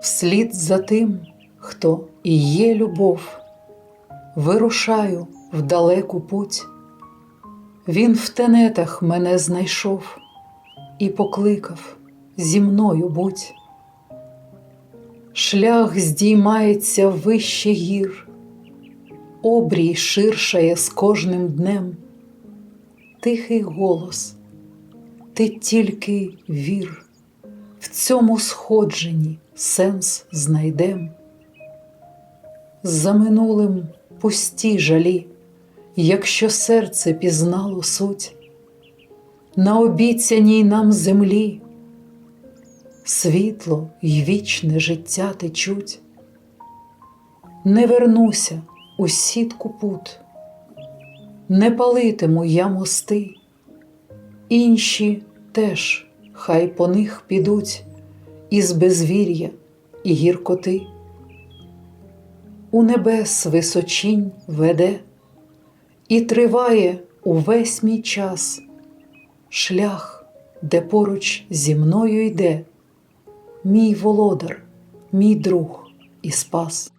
Вслід за тим, хто і є любов, вирушаю в далеку путь. Він в тенетах мене знайшов і покликав зі мною будь. Шлях здіймається вище гір, обрій ширшає з кожним днем. Тихий голос, ти тільки вір, цьому сходженні сенс знайдем. За минулим пусті жалі, якщо серце пізнало суть, на обіцяній нам землі світло й вічне життя течуть. Не вернуся у сітку пут, не палитиму я мости, інші теж хай по них підуть із безвір'я і гіркоти. У небес височінь веде і триває увесь мій час шлях, де поруч зі мною йде мій володар, мій друг і спас.